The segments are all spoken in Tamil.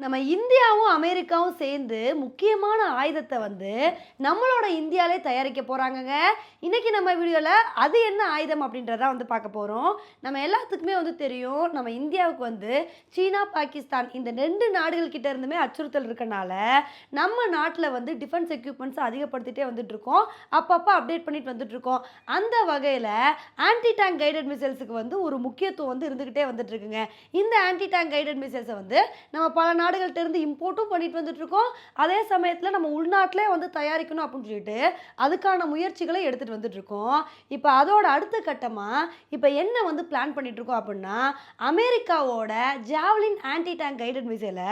நம்ம இந்தியாவும் அமெரிக்காவும் சேர்ந்து முக்கியமான ஆயுதத்தை வந்து நம்மளோட இந்தியாவிலே தயாரிக்க போகிறாங்கங்க இன்றைக்கி நம்ம வீடியோவில் அது என்ன ஆயுதம் அப்படின்றத வந்து பார்க்க போகிறோம் நம்ம எல்லாத்துக்குமே வந்து தெரியும் நம்ம இந்தியாவுக்கு வந்து சீனா பாகிஸ்தான் இந்த ரெண்டு நாடுகள்கிட்ட இருந்துமே அச்சுறுத்தல் இருக்கனால நம்ம நாட்டில் வந்து டிஃபென்ஸ் எக்யூப்மெண்ட்ஸ் அதிகப்படுத்திட்டே வந்துட்டுருக்கோம் அப்பப்போ அப்டேட் பண்ணிட்டு வந்துட்டுருக்கோம் அந்த வகையில் ஆன்டி டேங்க் கைடட் மிசைல்ஸுக்கு வந்து ஒரு முக்கியத்துவம் வந்து இருந்துக்கிட்டே வந்துட்டுருக்குங்க இந்த ஆன்டி டேங்க் கைடட் மிசைல்ஸை வந்து நம்ம பல நாள் இருந்து இம்போர்ட்டும் பண்ணிட்டு வந்துட்டு இருக்கோம் அதே சமயத்தில் நம்ம உள்நாட்டிலே வந்து தயாரிக்கணும் அப்படின்னு சொல்லிட்டு அதுக்கான முயற்சிகளை எடுத்துட்டு வந்துட்டு இருக்கோம் இப்போ அதோட அடுத்த கட்டமாக இப்போ என்ன வந்து பிளான் பண்ணிட்டு இருக்கோம் அப்படின்னா அமெரிக்காவோட ஜாவ்லின் ஆன்டி டேங்க் கைடட் மிசைலை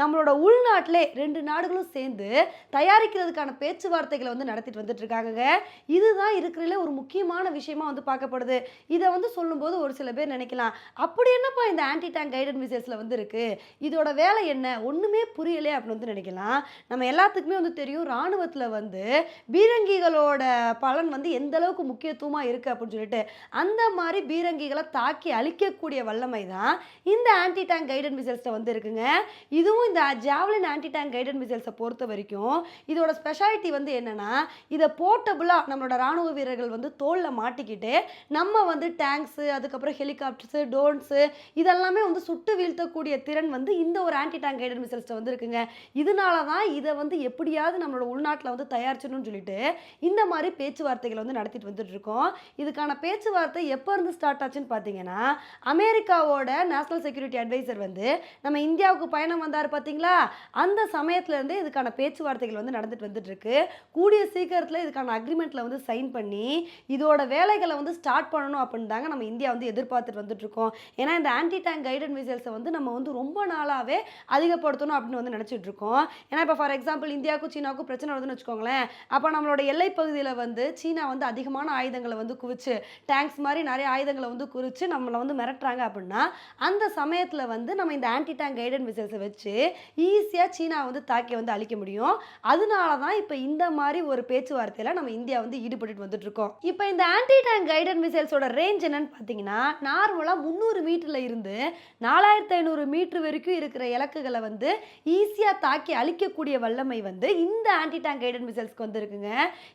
நம்மளோட உள்நாட்டிலே ரெண்டு நாடுகளும் சேர்ந்து தயாரிக்கிறதுக்கான பேச்சுவார்த்தைகளை வந்து நடத்திட்டு வந்துட்டு இருக்காங்க இதுதான் இருக்கிறதுல ஒரு முக்கியமான விஷயமா வந்து பார்க்கப்படுது. இதை வந்து சொல்லும்போது ஒரு சில பேர் நினைக்கலாம் அப்படி என்னப்பா இந்த ஆன்டி டேங்க் கைடட் மிசைல்ஸில் வந்து இருக்கு? இதோட வேலை என்ன? ஒன்றுமே புரியலையே அப்படின்னு வந்து நினைக்கலாம். நம்ம எல்லாத்துக்குமே வந்து தெரியும் இராணுவத்தில் வந்து பீரங்கிகளோட பலன் வந்து எந்த அளவுக்கு முக்கியத்துவமாக இருக்குது அப்படின்னு சொல்லிட்டு. அந்த மாதிரி பீரங்கிகளை தாக்கி அழிக்கக்கூடிய வல்லமை தான் இந்த ஆன்டி டேங்க் கைடட் மிசைல்ஸில் வந்து இருக்குங்க. இதுவும் இந்த ஜாவலின் ஆன்டி டேங்க் கைடட் மிசைல்ஸை பொறுத்த வரைக்கும் இதோட ஸ்பெஷாலிட்டி வந்து என்னென்னா இதை போர்ட்டபுளாக நம்மளோட ராணுவ வீரர்கள் வந்து தோலில் மாட்டிக்கிட்டு நம்ம வந்து டேங்க்ஸு அதுக்கப்புறம் ஹெலிகாப்டர்ஸு டோன்ஸு இதெல்லாமே வந்து சுட்டு வீழ்த்தக்கூடிய திறன் வந்து இந்த ஒரு ஆன்டி டேங்க் கைடட் மிசைல்ஸ்ட்டு வந்துருக்குங்க. இதனால தான் இதை வந்து எப்படியாவது நம்மளோட உள்நாட்டில் வந்து தயாரிச்சணும்னு சொல்லிட்டு இந்த மாதிரி பேச்சுவார்த்தைகளை வந்து நடத்திட்டு வந்துட்டு இருக்கோம். இதுக்கான பேச்சுவார்த்தை எப்போ இருந்து ஸ்டார்ட் ஆச்சுன்னு பார்த்தீங்கன்னா அமெரிக்காவோட நேஷனல் செக்யூரிட்டி அட்வைசர் வந்து நம்ம இந்தியாவுக்கு பயணம் வந்தார் பார்த்தீங்களா? அந்த சமயத்துலேருந்தே இதுக்கான பேச்சுவார்த்தைகள் வந்து நடந்துட்டு வந்துட்டு இருக்கு. கூடிய சீக்கிரத்தில் இதுக்கான அக்ரிமெண்ட்டில் வந்து சைன் பண்ணி இதோட வேலைகளை வந்து ஸ்டார்ட் பண்ணணும் அப்படின்னு தாங்க நம்ம இந்தியா வந்து எதிர்பார்த்துட்டு வந்துட்டு இருக்கோம். ஏன்னா இந்த ஆன்டி டேங்க் கைடட் மிசைல்ஸை வந்து நம்ம வந்து ரொம்ப நாளாகவே அதிகப்படுத்தணும் அப்படின்னு வந்து நினச்சிட்டு இருக்கோம் ஏன்னா இப்போ ஃபார் எக்ஸாம்பிள் இந்தியாவுக்கும் சீனாவுக்கும் பிரச்சனை வருதுன்னு வச்சுக்கோங்களேன். அப்போ நம்மளோட எல்லை பகுதியில் வந்து சீனா வந்து அதிகமான ஆயுதங்களை வந்து குவிச்சு டேங்க்ஸ் மாதிரி நிறைய ஆயுதங்களை வந்து குறித்து நம்மளை வந்து மிரட்டுறாங்க அப்படின்னா அந்த சமயத்தில் வந்து நம்ம இந்த ஆன்டி டேங்க் கைடட் மிசைல்ஸை வச்சு ஈஸியாக சீனா வந்து தாக்கி வந்து அழிக்க முடியும். அதனால தான் இப்போ இந்த மாதிரி ஒரு பேச்சுவார்த்தையில் நம்ம இந்தியா வந்து ஈடுபட்டு வந்துட்டு இருக்கோம் இப்போ இந்த ஆன்டி டேங்க் கைடட் மிசைல்ஸோட ரேஞ்ச் என்னன்னு பார்த்தீங்கன்னா நார்மலாக முந்நூறு மீட்டரில் இருந்து நாலாயிரத்தி ஐநூறு மீட்டர் வரைக்கும் இருக்கிற இலக்குகள் வந்து ஈஸியாக தாக்கி அழிக்கக்கூடிய வல்லமை வந்து இந்த ஆன்டி டேங்க் கைடட் மிசைல்ஸ்க்கு வந்து இருக்குங்க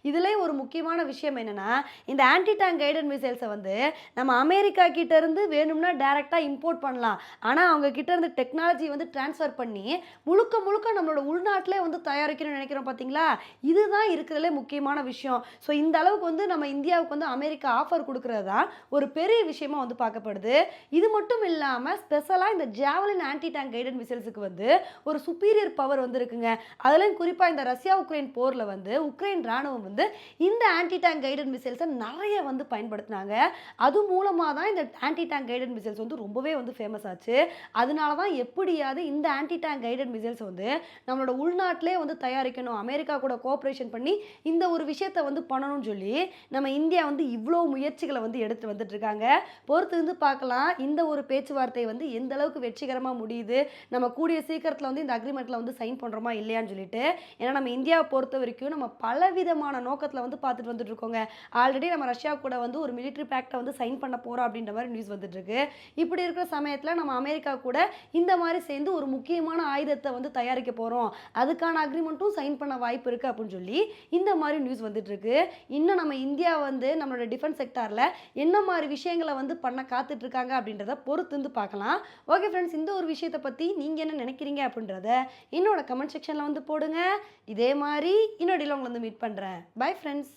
இதுலேயே ஒரு முக்கியமான விஷயம் என்னன்னா இந்த ஆன்டி டேங்க் கைடட் மிசைல்ஸை வந்து நம்ம அமெரிக்கா கிட்டேருந்து வேணும்னா டேரெக்டாக இம்போர்ட் பண்ணலாம். ஆனால் அவங்க கிட்டேருந்து டெக்னாலஜி வந்து ட்ரான்ஸ்ஃபர் பண்ணி முழுக்க முழுக்க நம்மளோட உள்நாட்டிலே வந்து தயாரிக்கணும்னு நினைக்கிறோம் பார்த்தீங்களா இதுதான் இருக்கிறதுலே முக்கியமான விஷயம். ஸோ இந்த அளவுக்கு வந்து நம்ம இந்தியாவுக்கு வந்து அமெரிக்கா ஆஃபர் கொடுக்கறது தான் ஒரு பெரிய விஷயமா வந்து பார்க்கப்படுது. இது மட்டும் இல்லாமல் ஸ்பெஷலாக இந்த ஜாவலின் ஆன்டி டேங்க் கைடட் மிசைல்ஸுக்கு வந்து ஒரு சுப்பீரியர் பவர் வந்து இருக்குங்க அதுலேயும் குறிப்பாக இந்த ரஷ்யா உக்ரைன் போரில் வந்து உக்ரைன் ராணுவம் வந்து இந்த ஆன்டி டேங்க் கைடட் மிசைல்ஸை நிறைய வந்து பயன்படுத்தினாங்க. அது மூலமாக தான் இந்த ஆன்டி டேங்க் கைடட் மிசைல்ஸ் வந்து ரொம்பவே வந்து ஃபேமஸ் ஆச்சு. அதனால தான் எப்படியாவது இந்த ஆன்டி டேங்க் கைடட் மிசைல்ஸ் வந்து நம்மளோட உள்நாட்டிலே வந்து தயாரிக்கணும். அமெரிக்கா கூட கோஆப்ரேஷன் பண்ணி இந்த ஒரு விஷயத்தை வந்து பண்ணணும்னு சொல்லி நம்ம இந்தியா வந்து இவ்வளோ முயற்சிகளை வந்து எடுத்து வந்துட்டு இருக்காங்க பொறுத்து வந்து பார்க்கலாம். இந்த ஒரு பேச்சுவார்த்தை வந்து எந்த அளவுக்கு வெற்றிகரமாக முடியுது? நம்ம கூடிய சீக்கிரத்தில் வந்து இந்த அக்ரிமெண்ட்டில் வந்து சைன் பண்ணுறோமா இல்லையான்னு சொல்லிட்டு ஏன்னா நம்ம இந்தியாவை பொறுத்த வரைக்கும் நம்ம பல விதமான நோக்கத்தில் வந்து பார்த்துட்டு வந்துட்டு இருக்கோங்க ஆல்ரெடி நம்ம ரஷ்யா கூட வந்து ஒரு மிலிட்ரி பேக்டை வந்து சைன் பண்ண போகிறோம் அப்படின்ற மாதிரி நியூஸ் வந்துட்டு இருக்கு இப்படி இருக்கிற சமயத்தில் நம்ம அமெரிக்கா கூட இந்த மாதிரி சேர்ந்து ஒரு முக்கியமான ஆயுதத்தை வந்து தயாரிக்க போகிறோம் அதுக்கான அக்ரிமெண்ட்டும் சைன் பண்ண வாய்ப்பு இருக்குது அப்படின்னு சொல்லி இந்த மாதிரி நியூஸ் வந்துட்டு இருக்கு இன்னும் நம்ம இந்தியா வந்து நம்மளோட டிஃபென்ஸ் செக்டாரில் என்ன மாதிரி விஷயங்களை வந்து பண்ண காத்துட்டு இருக்காங்க அப்படின்றத பொறுத்து வந்து பார்க்கலாம். ஓகே ஃப்ரெண்ட்ஸ் இந்த ஒரு விஷயத்தை பற்றி நீங்கள் என்ன நினைக்கிறீங்க அப்படின்றத என்னோட கமெண்ட் செக்ஷனில் வந்து போடுங்க. இதே மாதிரி இன்னொடியில் உங்களை வந்து மீட் பண்ணுறேன் பை ஃப்ரெண்ட்ஸ்